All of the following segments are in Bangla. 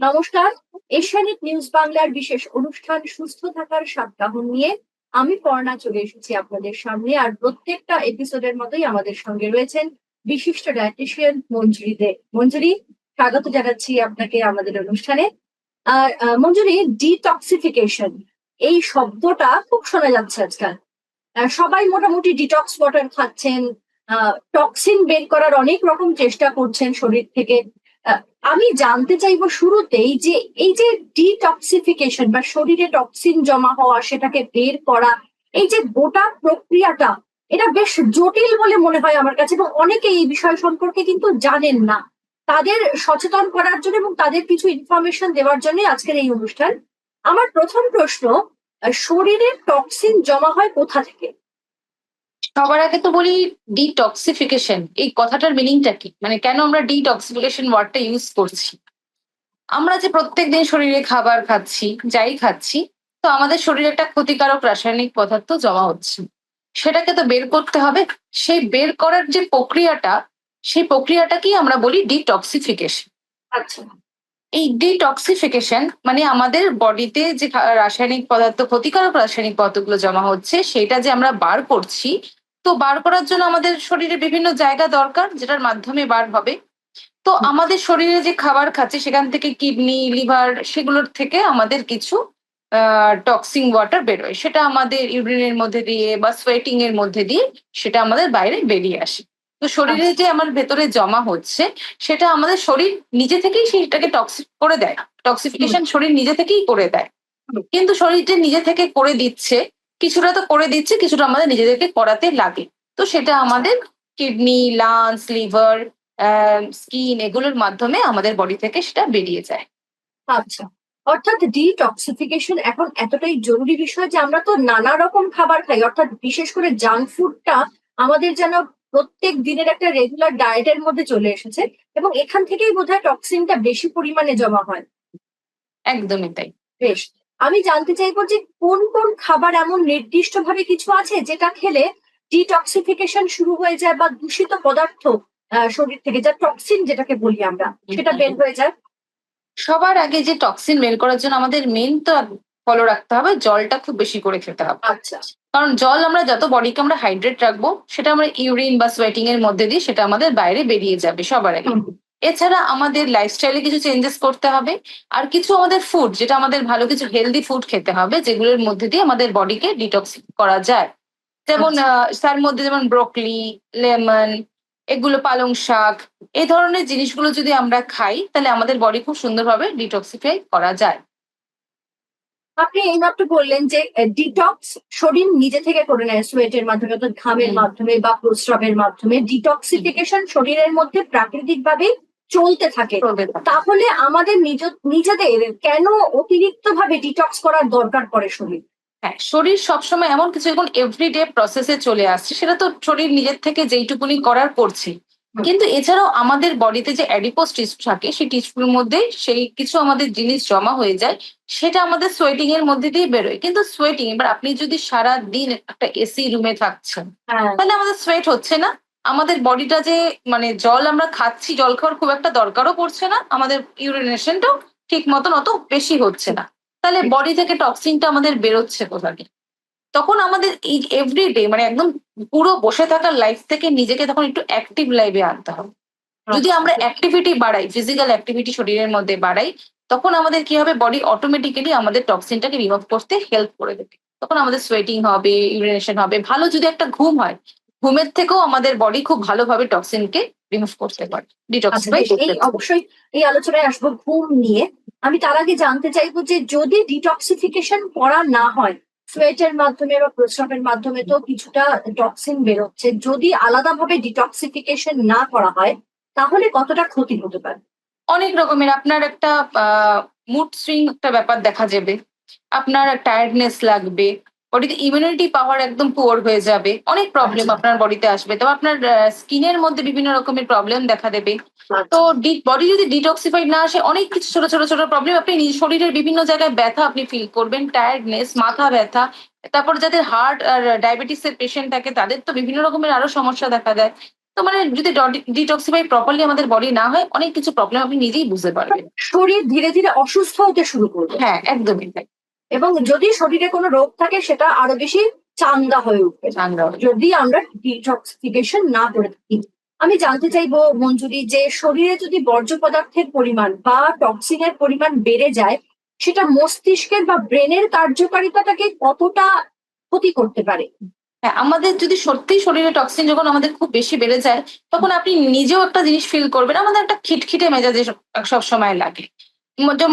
নমস্কার এশিয়ানেট নিউজ বাংলার বিশেষ অনুষ্ঠান সুস্থ থাকার সপ্তাহ নিয়ে আমি পর্ণা চলে এসেছি আপনাদের সামনে আর প্রত্যেকটা এপিসোডের মতোই আমাদের সঙ্গে রয়েছেন বিশিষ্ট ডায়েটিশিয়ান মঞ্জুরি দে। মঞ্জুরি, স্বাগত জানাচ্ছি আপনাকে আমাদের অনুষ্ঠানে। আর মঞ্জুরি ডিটক্সিফিকেশন এই শব্দটা খুব শোনা যাচ্ছে আজকাল। সবাই মোটামুটি ডিটক্স ওয়াটার খাচ্ছেন টক্সিন বের করার অনেক রকম চেষ্টা করছেন শরীর থেকে। আমি জানতে চাইব শুরুতেই যে এই যে ডিটক্সিফিকেশন বা শরীরে টক্সিন জমা হওয়া, সেটাকে বের করা, এই যে গোটা প্রক্রিয়াটা, এটা বেশ জটিল বলে মনে হয় আমার কাছে এবং অনেকে এই বিষয় সম্পর্কে কিন্তু জানেন না। তাদের সচেতন করার জন্য এবং তাদের কিছু ইনফরমেশন দেওয়ার জন্য আজকের এই অনুষ্ঠান। আমার প্রথম প্রশ্ন শরীরে টক্সিন জমা হয় কোথা থেকে? সবার আগে তো বলি ডিটক্সিফিকেশন এই কথাটার মিনিংটা কি? মানে কেন আমরা ডিটক্সিফিকেশন ওয়ার্ডটা ইউজ করছি? আমরা যে প্রত্যেক দিন শরীরে খাবার খাচ্ছি যাই খাচ্ছি তো আমাদের শরীরে একটা ক্ষতিকারক রাসায়নিক পদার্থ জমা হচ্ছে। সেটাকে তো বের করতে হবে। সেই বের করার যে প্রক্রিয়াটা সেই প্রক্রিয়াটাকেই আমরা বলি ডিটক্সিফিকেশন আচ্ছা। এই ডিটক্সিফিকেশন মানে আমাদের বডিতে যে রাসায়নিক পদার্থ ক্ষতিকারক রাসায়নিক পদার্থগুলো জমা হচ্ছে সেটা যে আমরা বার করছি তো বার করার জন্য আমাদের শরীরে বিভিন্ন জায়গা দরকার যেটার মাধ্যমে বার হবে। তো আমাদের শরীরে যে খাবার খাচ্ছে সেখান থেকে কিডনি লিভার সেগুলোর থেকে আমাদের কিছু টক্সিং ওয়াটার বেরোয়। সেটা আমাদের ইউরিনের মধ্যে দিয়ে বা সোয়েটিং এর মধ্যে দিয়ে সেটা আমাদের বাইরে বেরিয়ে আসে। তো শরীরে যে আমার ভেতরে জমা হচ্ছে সেটা আমাদের শরীর নিজে থেকেই সেটাকে টক্সিক করে দেয়। টক্সিফিকেশন শরীর নিজে থেকেই করে দেয়। কিন্তু শরীর যে নিজে থেকে করে দিচ্ছে কিছুটা তো করে দিচ্ছে কিছুটা আমাদের নিজেদেরকে করাতে লাগে। তো সেটা আমাদের কিডনি লাংস লিভার স্কিন এগুলোর মাধ্যমে আমাদের বডি থেকে সেটা বেরিয়ে যায়। আচ্ছা অর্থাৎ ডিটক্সিফিকেশন এখন এতটাই জরুরি বিষয় যে আমরা তো নানা রকম খাবার খাই অর্থাৎ বিশেষ করে জাঙ্ক ফুডটা আমাদের যেন প্রত্যেক দিনের একটা রেগুলার ডায়েটের মধ্যে চলে এসেছে এবং এখান থেকেই বোধহয় টক্সিনটা বেশি পরিমাণে জমা হয়। একদমই তাই। বেশ আমি জানতে চাইব যে কোন কোন খাবার এমন নির্দিষ্ট ভাবে কিছু আছে যেটা খেলে ডিটক্সিফিকেশন শুরু হয়ে যায় বা দূষিত পদার্থ শরীর থেকে যা টক্সিন যেটাকে বলি আমরা সেটা বের হয়ে যায়? সবার আগে যে টক্সিন বের করার জন্য আমাদের মেন তো ফলো রাখতে হবে জলটা খুব বেশি করে খেতে হবে। আচ্ছা। কারণ জল আমরা যত বডিকে আমরা হাইড্রেট রাখব সেটা আমরা ইউরিন বা সোয়েটিং এর মধ্যে দিয়ে সেটা আমাদের বাইরে বেরিয়ে যাবে সবার আগে। এছাড়া আমাদের লাইফস্টাইলে কিছু চেঞ্জেস করতে হবে। আর কিছু আমাদের ফুড যেটা আমাদের ভালো কিছু হেলদি ফুড খেতে হবে যেগুলোর মধ্যে দিয়ে আমাদের বডিকে ডিটক্স করা যায়। যেমন আহ, তার মধ্যে যেমন ব্রোকলি লেমন এগুলো পালং শাক এই ধরনের জিনিসগুলো যদি আমরা খাই তাহলে আমাদের বডি খুব সুন্দরভাবে ডিটক্সিফাই করা যায়। আপনি এইমাত্র বললেন যে ডিটক্স শরীর নিজে থেকে করে নেয় সোয়েটের মাধ্যমে অর্থাৎ ঘামের মাধ্যমে বা প্রস্রাবের মাধ্যমে। ডিটক্সিফিকেশন শরীরের মধ্যে প্রাকৃতিক ভাবে চলতে থাকে। তাহলে আমাদের নিজ নিজেদের কেন অতিরিক্ত ভাবে ডিটক্স করার দরকার পড়ে শরীর? হ্যাঁ শরীর সবসময় এমন কিছু এখন এভরিডে প্রসেসে চলে আসছে। সেটা তো শরীর নিজের থেকে যেইটুকুনি করার করছে। কিন্তু এছাড়াও আমাদের বডিতে যে অ্যাডিপোস টিস্যু থাকে সেই টিস্যুর মধ্যে সেই কিছু আমাদের জিনিস জমা হয়ে যায় সেটা আমাদের সোয়েটিং এর মধ্যে দিয়ে বেরোয়। কিন্তু সোয়েটিং এবার আপনি যদি সারা দিন একটা এসি রুমে থাকছেন হ্যাঁ। তাহলে আমাদের সোয়েট হচ্ছে না। আমাদের বডিটা যে মানে জল আমরা খাচ্ছি জল খাওয়ার খুব একটা দরকারও পড়ছে না। আমাদের ইউরিনেশনটাও ঠিক মতন অত বেশি হচ্ছে না। তাহলে বডি থেকে টক্সিনটা আমাদের বেরোচ্ছে কোথা থেকে তখন আমাদের এই এভরিডে মানে একদম পুরো বসে থাকার লাইফ থেকে নিজেকে তখন একটু অ্যাক্টিভ লাইফে আনতে হবে। যদি আমরা অ্যাক্টিভিটি বাড়াই ফিজিক্যাল অ্যাক্টিভিটি শরীরের মধ্যে বাড়াই তখন আমাদের কি হবে? বডি অটোমেটিক্যালি আমাদের টক্সিনটাকে রিমুভ করতে হেল্প করে দেবে। তখন আমাদের সোয়েটিং হবে ইউরিনেশন হবে ভালো যদি একটা ঘুম হয় ঘুমের থেকেও আমাদের বডি খুব ভালোভাবে টক্সিনকে রিমুভ করতে পারে আচ্ছা ডিটক্সিফাই করতে পারে। অবশ্যই এই আলোচনায় আসব ঘুম নিয়ে। আমি তার আগে জানতে চাইব যে যদি ডিটক্সিফিকেশন করা না হয় সোয়েটের মাধ্যমে বা প্রস্রাবের মাধ্যমে তো কিছুটা টক্সিন বেরোচ্ছে। যদি আলাদাভাবে ডিটক্সিফিকেশন না করা হয় তাহলে কতটা ক্ষতি হতে পারে? অনেক রকমের আপনার একটা মুড সুইং একটা ব্যাপার দেখা যাবে। আপনার টায়ার্ডনেস লাগবে বডিতে ইমিউনিটি পাওয়ার একদম পুয়ার হয়ে যাবে। অনেক প্রবলেম আচ্ছা। আপনার বডিতে আসবে। তো আপনার স্কিনের মধ্যে বিভিন্ন রকমের প্রবলেম দেখা দেবে। তো তো বডি যদি ডিটক্সিফাইড না আসে অনেক কিছু ছোট ছোট ছোট প্রবলেম আপনি নিজ শরীরের বিভিন্ন জায়গায় ব্যথা আপনি ফিল করবেন। টায়ার্ডনেস মাথা ব্যথা তারপর যাদের হার্ট আর ডায়াবেটিস এর পেশেন্ট থাকে তাদের তো বিভিন্ন রকমের আরও সমস্যা দেখা দেয়। তো মানে যদি ডিটক্সিফাই প্রপারলি আমাদের বডি না হয় অনেক কিছু প্রবলেম আপনি নিজেই বুঝতে পারবেন। শরীর ধীরে ধীরে অসুস্থ হতে শুরু করবে। হ্যাঁ একদমই তাই। এবং যদি শরীরে কোনো রোগ থাকে সেটা আরও বেশি চাঙ্গা হয়ে উঠবে। চাঙ্গা যদি আমরা ডিটক্সিফিকেশন না করে থাকি। আমি জানতে চাইব মঞ্জুরি যে শরীরে যদি বর্জ্য পদার্থের পরিমাণ বা টক্সিনের পরিমাণ বেড়ে যায় সেটা মস্তিষ্কের বা ব্রেনের কার্যকারিতাটাকে কতটা ক্ষতি করতে পারে? হ্যাঁ আমাদের যদি সত্যি শরীরে টক্সিন যখন আমাদের খুব বেশি বেড়ে যায় তখন আপনি নিজেও একটা জিনিস ফিল করবেন। আমাদের একটা খিটখিটে মেজাজে সব সময় লাগে।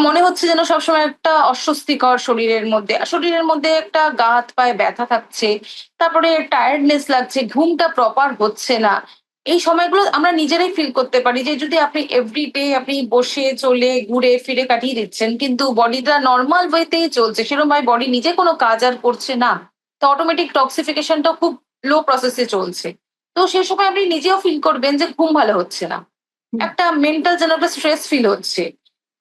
মনে হচ্ছে যেন সবসময় একটা অস্বস্তিকর শরীরের মধ্যে শরীরের মধ্যে একটা গা হাত পায়ে ব্যথা থাকছে তারপরে টায়ার্ডনেস লাগছে ঘুমটা প্রপার হচ্ছে না। এই সময়গুলো আমরা নিজেরাই ফিল করতে পারি যে যদি আপনি এভরিডে আপনি বসে চলে ঘুরে ফিরে কাটিয়ে দিচ্ছেন কিন্তু বডিটা নর্মাল ওয়েতেই চলছে সেরকম ভাবে বডি নিজে কোনো কাজ আর করছে না। তো অটোমেটিক টক্সিফিকেশনটা খুব লো প্রসেসে চলছে। তো সে সময় আপনি নিজেও ফিল করবেন যে ঘুম ভালো হচ্ছে না। একটা মেন্টাল যেন একটা স্ট্রেস ফিল হচ্ছে।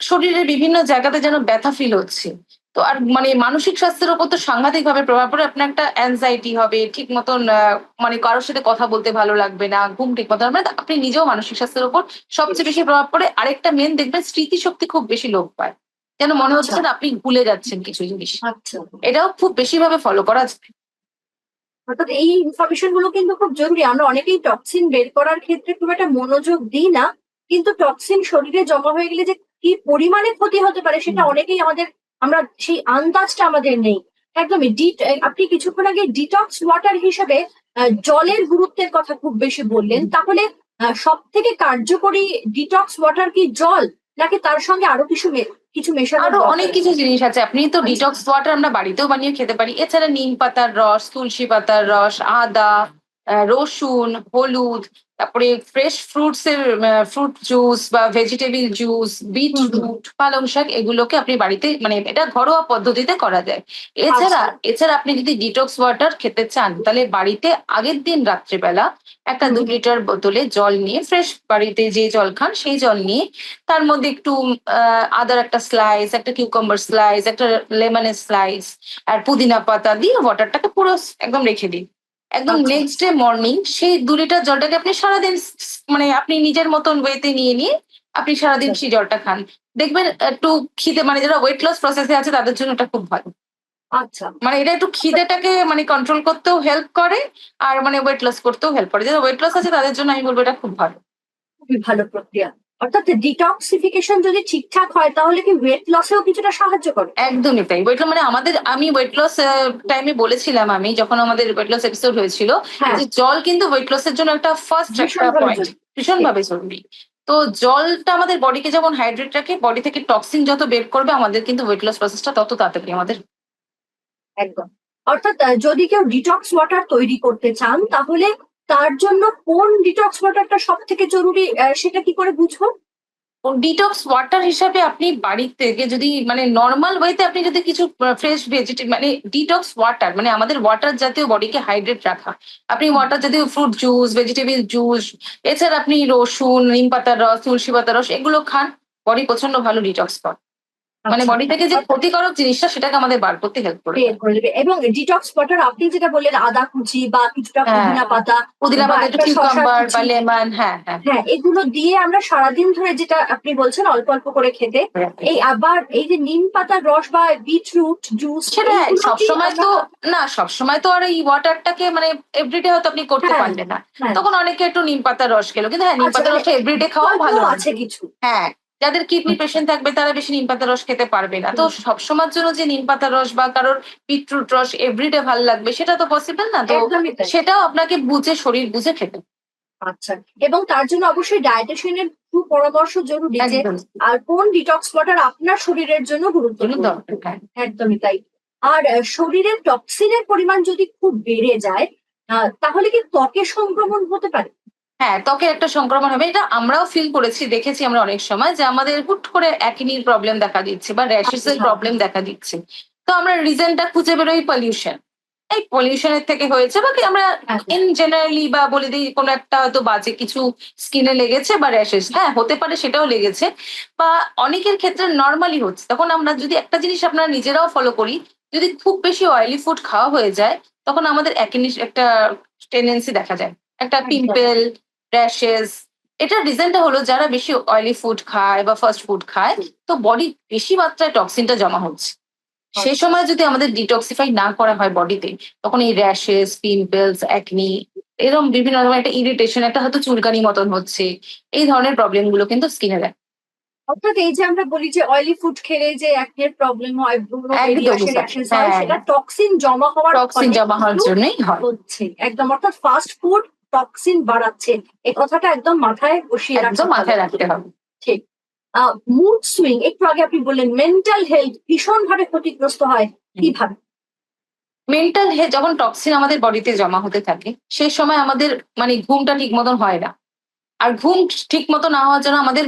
শরীরের বিভিন্ন জায়গাতে যেন ব্যথা ফিল হচ্ছে। তো আর মানে মানসিক স্বাস্থ্যের উপর তো সাংঘাতিক ভাবে প্রভাব পড়ে আপনার একটা অ্যাংজাইটি হবে ঠিক মতন মানে কারোর সাথে কথা বলতে ভালো লাগবে না ঘুম ঠিক মতন হবে না আপনি নিজেও মানসিক স্বাস্থ্যের উপর সবচেয়ে বেশি প্রভাব পড়ে। আরেকটা মেন দেখবেন স্মৃতিশক্তি খুব বেশি লোপ পায়। যেন মনে হচ্ছে আচ্ছা। না আপনি ভুলে যাচ্ছেন কিছু জিনিস। আচ্ছা। এটাও খুব বেশি ভাবে ফলো করা যায়। অর্থাৎ এই ইনফরমেশনগুলো কিন্তু খুব জরুরি। আমরা অনেকেই টক্সিন বের করার ক্ষেত্রে খুব একটা মনোযোগ দিই না কিন্তু টক্সিন শরীরে জমা হয়ে গেলে যে কি পরিমাণে ক্ষতি হতে পারে সেটা অনেকেই আমাদের আমরা সেই আন্দাজটা আমাদের নেই। একদমই আপনি কিছুক্ষণ আগে ডিটক্স ওয়াটার হিসেবে জলের গুরুত্বের কথা খুব বেশি বললেন তাহলে সব থেকে কার্যকরী ডিটক্স ওয়াটার কি জল? নাকি তার সঙ্গে আরও কিছু কিছু মেশানো আরও অনেক কিছু জিনিস আছে। আপনি তো আচ্ছা। ডিটক্স ওয়াটার আমরা বাড়িতেও বানিয়ে খেতে পারি। এছাড়া নিম পাতার রস তুলসী পাতার রস আদা রসুন হলুদ তারপরে ফ্রেশ ফ্রুটস এর ফ্রুট জুস বা ভেজিটেবল জুস বিটরুট পালং শাক এগুলোকে আপনি বাড়িতে মানে এটা ঘরোয়া পদ্ধতিতে করা যায়। এছাড়া আচ্ছা। এছাড়া আপনি যদি ডিটক্স ওয়াটার খেতে চান তাহলে বাড়িতে আগের দিন রাত্রিবেলা একটা দু লিটার বোতলে জল নিয়ে ফ্রেশ বাড়িতে যে জল খান সেই জল নিয়ে তার মধ্যে একটু আদার একটা স্লাইস একটা কিউকাম্বার স্লাইস একটা লেমনের স্লাইস আর পুদিনা পাতা দিয়ে ওয়াটারটাকে পুরো একদম রেখে দিন। একদম। নেক্সট ডে মর্নিং সেই দু লিটার জলটাকে আপনি সারাদিন মানে আপনি নিজের মতন ওয়েতে নিয়ে নিয়ে আপনি সারাদিন আচ্ছা। সেই জলটা খান। দেখবেন একটু খিদে মানে যারা ওয়েট লস প্রসেসে আছে তাদের জন্য এটা খুব ভালো। আচ্ছা। মানে এটা একটু খিদেটাকে মানে কন্ট্রোল করতেও হেল্প করে আর মানে ওয়েট লস করতেও হেল্প করে। যারা ওয়েট লস আছে তাদের জন্য আমি বলব এটা খুব ভালো। খুবই ভালো প্রক্রিয়া। অর্থাৎ ডিটক্সিফিকেশন যদি ঠিকঠাক হয় তাহলে কি ওয়েট লসেও কিছুটা সাহায্য করে? একদমই তাই। ওয়েট মানে আমাদের আমি ওয়েট লস টাইমে বলেছিলাম আমি যখন আমাদের ওয়েট লস এপিসোড হয়েছিল হ্যাঁ। যে জল কিন্তু ওয়েট লস এর জন্য একটা ফার্স্ট একটা ভীষণভাবে পয়েন্ট জরুরি। জরুরি। তো জলটা আমাদের বডিকে যেমন হাইড্রেট রাখে বডি থেকে টক্সিন যত বের করবে আমাদের কিন্তু ওয়েট লস প্রসেসটা তত তাড়াতাড়ি আমাদের একদম। অর্থাৎ যদি কেউ ডিটক্স ওয়াটার তৈরি করতে চান তাহলে তার জন্য কোন ডিটক্স ওয়াটারটা সব থেকে জরুরি সেটা কি করে বুঝব? ডিটক্স ওয়াটার হিসাবে আপনি বাড়ি থেকে যদি মানে নর্মাল ওয়েতে আপনি যদি কিছু ফ্রেশ ভেজিটেবল মানে ডিটক্স ওয়াটার মানে আমাদের ওয়াটার জাতীয় বডিকে হাইড্রেট রাখা। আপনি ওয়াটার জাতীয় ফ্রুট জুস ভেজিটেবল জুস এছাড়া আপনি রসুন, নিম পাতার রস, তুলসী পাতার রস, এগুলো খান বডি প্রচণ্ড ভালো ডিটক্স করে। মানে আচ্ছা। বডি থেকে যে ক্ষতিকারক জিনিসটা সেটাকে আমাদের বার করতে হেল্প করে বের করে দেবে। এবং ডিটক্স ওয়াটার আপনি যেটা বললেন আদা কুচি বা কিছুটা হ্যাঁ। পুদিনা পাতা পুদিনা পাতা একটু কিউকাম্বার বা লেমন হ্যাঁ হ্যাঁ। হ্যাঁ এগুলো দিয়ে আমরা সারাদিন ধরে যেটা আপনি বলছেন অল্প অল্প করে খেতে। এই আবার এই যে নিম পাতার রস বা বিটরুট জুস সেটা সবসময় তো না সবসময় তো আর এই ওয়াটারটাকে মানে এভরিডে হয়তো আপনি করতে হ্যাঁ, পারলেন না। হ্যাঁ। তখন অনেকে একটু নিম পাতার রস খেলো। কিন্তু হ্যাঁ নিম আচ্ছা, পাতার মানে রসটা এভরিডে খাওয়া ভালো আছে কিছু। হ্যাঁ যাদের কিডনি পেশেন্ট থাকবে তারা বেশি নিম পাতার রস খেতে পারবে না। তো সবসময়ের জন্য যে নিম পাতার রস বা কারোর বিটরুট রস এভরিডে ভালো লাগবে সেটা তো পসিবল না? তো সেটাও আপনাকে বুঝে শরীর বুঝে খেতে। আচ্ছা। এবং তার জন্য অবশ্যই ডায়েটিশিয়ানের সুপরামর্শ জরুরি যে আর কোন ডিটক্স ওয়াটার আপনার শরীরের জন্য গুরুত্বপূর্ণ? দরকার একদমই তাই। আর শরীরের টক্সিনের পরিমাণ যদি খুব বেড়ে যায় তাহলে কি ত্বকে সংক্রমণ হতে পারে? হ্যাঁ ত্বকের একটা সংক্রমণ হবে এটা আমরাও ফিল করেছি দেখেছি আমরা অনেক সময় যে আমাদের হুট করে একনির প্রবলেম দেখা দিচ্ছে বা র্যাশেস এর আচ্ছা। প্রবলেম দেখা দিচ্ছে তো আমরা রিজনটা খুঁজে বেরোই পলিউশন এই পলিউশনের থেকে হয়েছে বা কি আমরা। ইন জেনারেলি বা বলে দিই কোনো একটা হয়তো বাজে কিছু স্কিনে লেগেছে বা র্যাশেস হ্যাঁ হতে পারে সেটাও লেগেছে বা অনেকের ক্ষেত্রে নর্মালি হচ্ছে তখন আমরা যদি একটা জিনিস আপনারা নিজেরাও ফলো করি যদি খুব বেশি অয়েলি ফুড খাওয়া হয়ে যায় তখন আমাদের একই একটা টেন্ডেন্সি দেখা যায় একটা। পিম্পল র্যাশেস এটার রিজনটা হলো যারা বেশি অয়েলি ফুড খায় বা ফাস্ট ফুড খায় তো বডি বেশি মাত্রায় টক্সিনটা জমা হচ্ছে। সেই সময় যদি আমাদের ডিটক্সিফাই না করা হয় বডিতে তখন এই র্যাশেস পিম্পলস অ্যাকনি এরকম বিভিন্ন ধরনের একটা ইরিটেশন একটা হয়তো চুলকানি মতন হচ্ছে এই ধরনের প্রবলেমগুলো কিন্তু স্কিনে দেয়। অর্থাৎ এই যে আমরা বলি যে অয়েলি ফুড খেলে যে একনের প্রবলেম হয় হয় হ্যাঁ। সেটা টক্সিন জমা হওয়ার টক্সিন জমা হওয়ার জন্যই হয়। হচ্ছে। একদম অর্থাৎ ফাস্ট ফুড টক্সিন বাড়াচ্ছে। এই কথাটা একদম মাথায় বসিয়ে একদম মাথায়। রাখতে হবে। মুড সুইং একটু আগে আপনি বললেন মেন্টাল হেলথ ভীষণ ভাবে ক্ষতিগ্রস্ত হয় কীভাবে? মেন্টাল হেলথ যখন টক্সিন আমাদের বডিতে জমা হতে থাকে সেই সময় আমাদের মানে ঘুমটা ঠিক মতন হয় না। আর ঘুম ঠিক মতো না হওয়ার জন্য আমাদের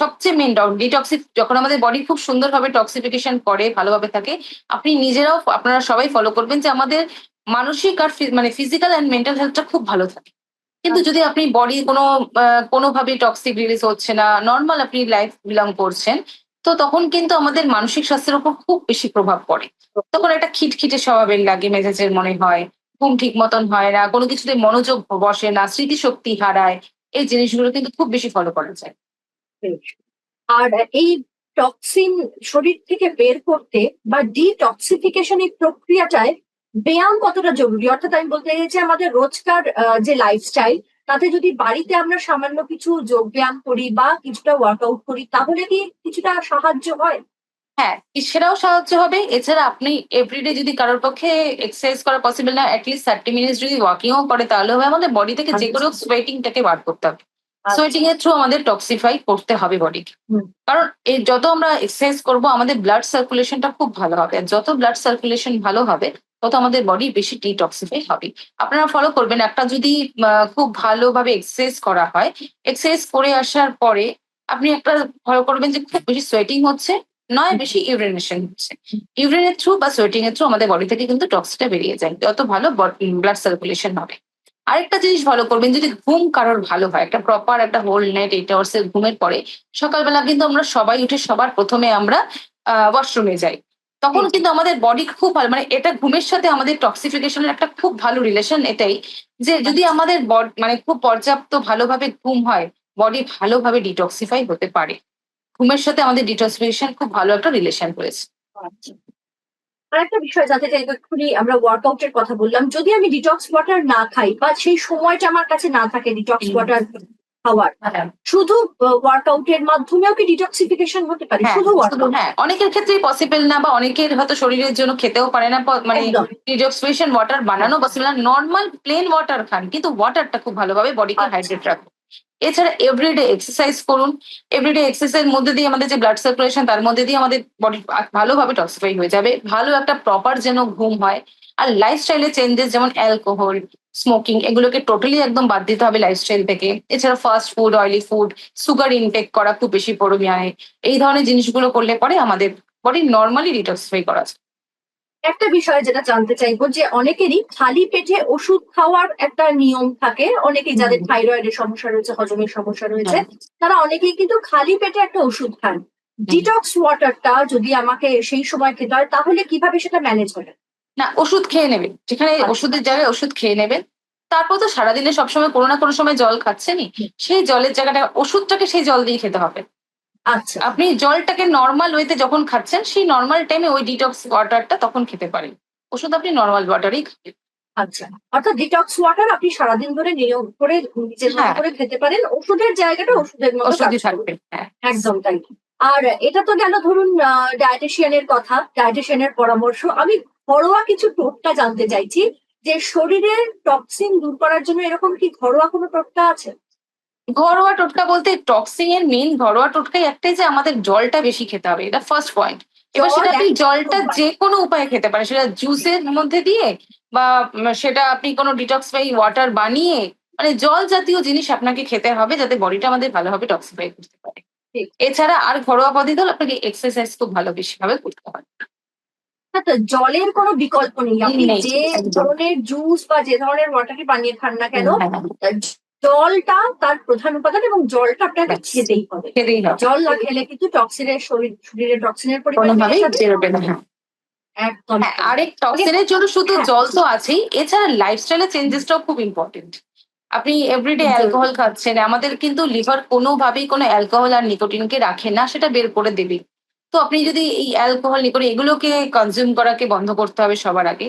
সবচেয়ে মেন ডিটক্সি যখন আমাদের বডি খুব সুন্দরভাবে টক্সিফিকেশন করে ভালোভাবে থাকে আপনি নিজেরাও আপনারা সবাই ফলো করবেন যে আমাদের মানসিক আর মানে ফিজিক্যাল অ্যান্ড মেন্টাল হেলথটা খুব ভালো থাকে। কিন্তু যদি আপনি বডি কোনো কোনোভাবে টক্সিক রিলিজ হচ্ছে না নর্মাল আপনি লাইফ বিলং করছেন, তো তখন কিন্তু আমাদের মানসিক স্বাস্থ্যের উপর খুব বেশি প্রভাব পড়ে। তখন একটা খিটখিটে স্বভাবের লাগে, মেজাজের মনে হয়, ঘুম ঠিক মতন হয় না, কোনো কিছুতে মনোযোগ বসে না, স্মৃতিশক্তি হারায়, এই জিনিসগুলো কিন্তু খুব বেশি ফলো করা যায়। আর এই টক্সিন শরীর থেকে বের করতে বা ডিটক্সিফিকেশন এই প্রক্রিয়াটায় ব্যায়াম কতটা জরুরি? অর্থাৎ আমি বলতে চাইছি আমাদের রোজকার যে লাইফস্টাইল তাতে যদি বাড়িতে আমরা সামান্য কিছু যোগ ব্যায়াম করি বা কিছুটা ওয়ার্কআউট করি তাহলে কি কিছুটা সাহায্য হয়? হ্যাঁ সেটাও সাহায্য হবে। এছাড়া আপনি এভরিডে যদি কারোর পক্ষে এক্সারসাইজ করা পসিবল না অ্যাটলিস্ট থার্টি মিনিটস যদি ওয়াকিংও করে তাহলে হবে। আমাদের বডি থেকে যে কোনো সোয়েটিংটাকে বার করতে হবে। সোয়েটিং এর থ্রু আমাদের টক্সিফাই করতে হবে বডিকে কারণ যত আমরা এক্সারসাইজ করব আমাদের ব্লাড সার্কুলেশনটা খুব ভালো হবে। আর যত ব্লাড সার্কুলেশন ভালো হবে তত আমাদের বডি বেশি ডিটক্সিফাই হবে। আপনারা ফলো করবেন একটা যদি খুব ভালোভাবে এক্সারসাইজ করা হয় এক্সারসাইজ করে আসার পরে আপনি একটা ফলো করবেন যে খুব বেশি সোয়েটিং হচ্ছে, নয় বেশি ইউরিনেশন হচ্ছে। ইউরিনের থ্রু বা সোয়েটিং এর থ্রু আমাদের বডি থেকে কিন্তু টক্সিটা বেরিয়ে যায়, যত ভালো ব্লাড সার্কুলেশন হবে। আরেকটা জিনিস ফলো করবেন, যদি ঘুম কারোর ভালো হয়, একটা প্রপার একটা হোল নাইট এইট আওয়ার্স এর ঘুমের পরে, সকালবেলা কিন্তু আমরা সবাই উঠে সবার প্রথমে আমরা ওয়াশরুমে যাই। তখন কিন্তু আমাদের বডি খুব ভালো মানে এটা ঘুমের সাথে আমাদের টক্সিফিকেশনের একটা খুব ভালো রিলেশন এটাই যে যদি আমাদের body- মানে খুব পর্যাপ্ত ভালোভাবে ঘুম হয় বডি ভালোভাবে ডিটক্সিফাই হতে পারে। ঘুমের সাথে আমাদের ডিটক্সিফিকেশন খুব ভালো একটা রিলেশন রয়েছে আর একটা বিষয় চাই এক্ষুনি আমরা ওয়ার্কআউটের কথা বললাম। যদি আমি ডিটক্স ওয়াটার না খাই বা সেই সময়টা আমার কাছে না থাকে ডিটক্স ওয়াটার খাওয়ার শুধু ওয়ার্কআউটের মাধ্যমেও কি ডিটক্সিফিকেশন হতে পারে? হ্যাঁ শুধু ওয়ার্কআউট হ্যাঁ অনেকের ক্ষেত্রেই পসিবল না বা অনেকের হয়তো শরীরের জন্য খেতেও পারে না মানে ডিটক্সিফিকেশন ওয়াটার বানানো পসিবল না। নর্মাল প্লেন ওয়াটার খান কিন্তু ওয়াটারটা খুব ভালোভাবে বডিকে আচ্ছা। হাইড্রেট রাখুন। এছাড়া এভরিডে এক্সারসাইজ করুন। এভরিডে এক্সারসাইজ মধ্যে দিয়ে আমাদের যে ব্লাড সার্কুলেশন তার মধ্যে দিয়ে আমাদের বডি ভালোভাবে টক্সিফাই হয়ে যাবে। ভালো একটা প্রপার যেন ঘুম হয়। আর লাইফস্টাইলে চেঞ্জেস যেমন অ্যালকোহল স্মোকিং এগুলোকে টোটালি একদম বাদ দিতে হবে লাইফস্টাইল থেকে। এছাড়া fast food oily food sugar intake করা খুব বেশি পরিমাণে এই ধরনের জিনিসগুলো করলে পরে আমাদের বডি নর্মালি ডিটক্সিফাই করা যায়। একটা বিষয় যেটা জানতে চাইব যে অনেকেরই খালি পেটে ওষুধ খাওয়ার একটা নিয়ম থাকে। অনেকেই যাদের। থাইরয়েডের সমস্যা রয়েছে হজমের সমস্যা রয়েছে তারা অনেকেই কিন্তু খালি পেটে একটা ওষুধ খান। ডিটক্স ওয়াটারটা যদি আমাকে সেই সময় খেতে হয় তাহলে কীভাবে সেটা ম্যানেজ হবে না ওষুধ খেয়ে নেবেন যেখানে আচ্ছা। ওষুধের জায়গায় ওষুধ খেয়ে নেবেন। তারপর তো সারাদিনে সবসময় কোনো না কোনো সময় জল খাচ্ছেনই। সেই জলের জায়গাটা ওষুধটাকে সেই জল দিয়ে খেতে হবে। আচ্ছা। আপনি জলটাকে নর্মাল ওয়েতে যখন খাচ্ছেন সেই নর্মাল টাইমে ওই ডিটক্স ওয়াটারটা তখন খেতে পারেন। ওষুধ আপনি নর্মাল ওয়াটারই খাবেন। আচ্ছা। অর্থাৎ ডিটক্স ওয়াটার আপনি সারাদিন ধরে নিয়ম করে নিজের মতো হ্যাঁ। করে খেতে পারেন। ওষুধের জায়গাটা ওষুধের মতো ওষুধই থাকবে হ্যাঁ। একদম তাই। আর এটা তো গেল ধরুন ডায়েটিশিয়ানের কথা ডায়েটিশিয়ানের পরামর্শ। আমি ঘরোয়া কিছু টোটকা জানতে চাইছি যে শরীরের টক্সিন দূর করার জন্য এরকম কি ঘরোয়া কোনো টোটকা আছে ঘরোয়া টোটকা বলতে টক্সিং এর মেন ঘরোয়া টোটকাই একটাই যে আমাদের জলটা বেশি খেতে হবে এটা ফার্স্ট পয়েন্ট এবার সেটা আপনি জলটা। যে কোনো উপায়ে খেতে পারেন সেটা জুসের মধ্যে দিয়ে বা সেটা আপনি কোনো ডিটক্স বাই ওয়াটার বানিয়ে মানে জল জাতীয় জিনিস আপনাকে খেতে হবে যাতে বডিটা আমাদের ভালোভাবে টক্সিফাই করতে পারে ঠিক। এছাড়া আর ঘরোয়া পদ্ধতি হলো আপনাকে এক্সারসাইজ খুব ভালো বেশি ভাবে করতে হয় জলের কোনো বিকল্প নেই। আপনি যে ধরনের জুস বা যে ধরনের ওয়াটারই বানিয়ে খান না কেন হ্যাঁ, জলটা তার প্রধান উপাদান এবং জলটা আপনাকে। খেতেই হবে। জল না খেলে কিন্তু টক্সিনের শরীর শরীরে টক্সিনের পরিমাণ হ্যাঁ। একদম। হ্যাঁ আরেক টক্সিনের জন্য শুধু হ্যাঁ। জল তো আছেই। এছাড়া লাইফস্টাইলের চেঞ্জেসটাও খুব ইম্পর্টেন্ট আপনি এভরিডে অ্যালকোহল খাচ্ছেন আমাদের কিন্তু লিভার কোনোভাবেই কোনো অ্যালকোহল আর নিকোটিনকে রাখে না সেটা বের করে দেবে। তো আপনি যদি এই অ্যালকোহল নিকোটিন এগুলোকে কনজিউম করাকে বন্ধ করতে হবে সবার আগে।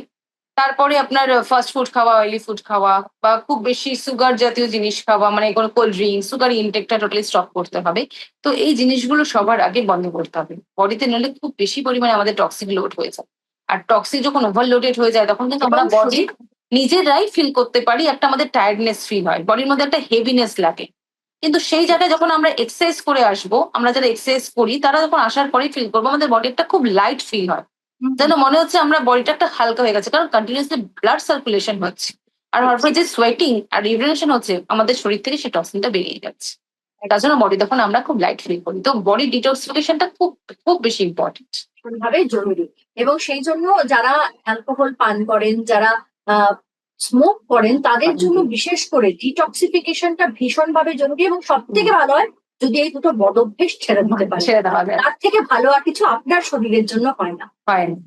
তারপরে আপনার ফাস্ট ফুড খাওয়া অয়েলি ফুড খাওয়া বা খুব বেশি সুগার জাতীয় জিনিস খাওয়া মানে কোনো কোল্ড ড্রিঙ্ক সুগার ইনটেকটা টোটালি স্টপ করতে হবে। তো এই জিনিসগুলো সবার আগে বন্ধ করতে হবে। বডিতে নিলে খুব বেশি পরিমাণে আমাদের টক্সিক লোড হয়ে যায়। আর টক্সিক যখন ওভারলোডেড হয়ে যায় তখন কিন্তু আমরা বডি নিজেরাই ফিল করতে পারি একটা আমাদের টায়ার্ডনেস ফিল হয়। বডির মধ্যে একটা হেভিনেস লাগে। কিন্তু সেই জায়গায় যখন আমরা এক্সারসাইজ করে আসব আমরা যারা এক্সারসাইজ করি তারা যখন আসার পরে ফিল করব আমাদের বডি একটা খুব লাইট ফিল হয়। যেন মনে হচ্ছে আমরা বডিটা একটা হালকা হয়ে গেছে কারণ কন্টিনিউসলি ব্লাড সার্কুলেশন হচ্ছে। আর হওয়ার পরে যে সোয়েটিং আর ইউরিনেশন হচ্ছে আমাদের শরীর থেকে সেই টক্সিনটা বেরিয়ে যাচ্ছে। তার জন্য বডি তখন আমরা খুব লাইট ফিল করি। তো বডি ডিটক্সিফিকেশনটা খুব খুব বেশি ইম্পর্টেন্ট ভাবে জরুরি। এবং সেই জন্য যারা অ্যালকোহল পান করেন যারা স্মোক করেন তাদের জন্য বিশেষ করে ডিটক্সিফিকেশনটা ভীষণভাবে জরুরি এবং সব থেকে ভালো হয় যদি এই দুটো বদভ্যেস ছেড়ে দিতে পারে ছেড়ে দেওয়া যায়। তার থেকে ভালো আর কিছু আপনার শরীরের জন্য হয় না। হয় না।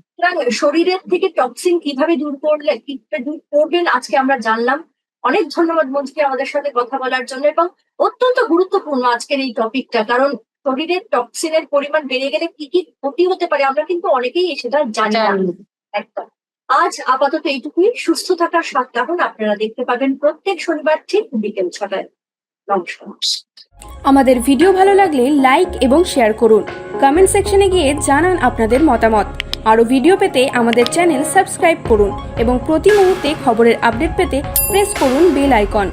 শরীরের থেকে টক্সিন কীভাবে দূর করলে দূর করবেন আজকে আমরা জানলাম। অনেক ধন্যবাদ মঞ্চকে আমাদের সাথে কথা বলার জন্য এবং অত্যন্ত গুরুত্বপূর্ণ আজকের এই টপিকটা কারণ শরীরের টক্সিনের পরিমাণ বেড়ে গেলে কি কি ক্ষতি হতে পারে আমরা কিন্তু অনেকেই সেটা জানি না। জানি। একদম। আজ আপাতত এইটুকুই। সুস্থ থাকার কারণ আপনারা দেখতে পাবেন প্রত্যেক শনিবার ঠিক বিকেল ছটায়। আমাদের ভিডিও ভালো লাগলে লাইক এবং শেয়ার করুন। কমেন্ট সেকশনে গিয়ে জানান আপনাদের মতামত। আরও ভিডিও পেতে আমাদের চ্যানেল সাবস্ক্রাইব করুন এবং প্রতি মুহূর্তে খবরের আপডেট পেতে প্রেস করুন বেল আইকন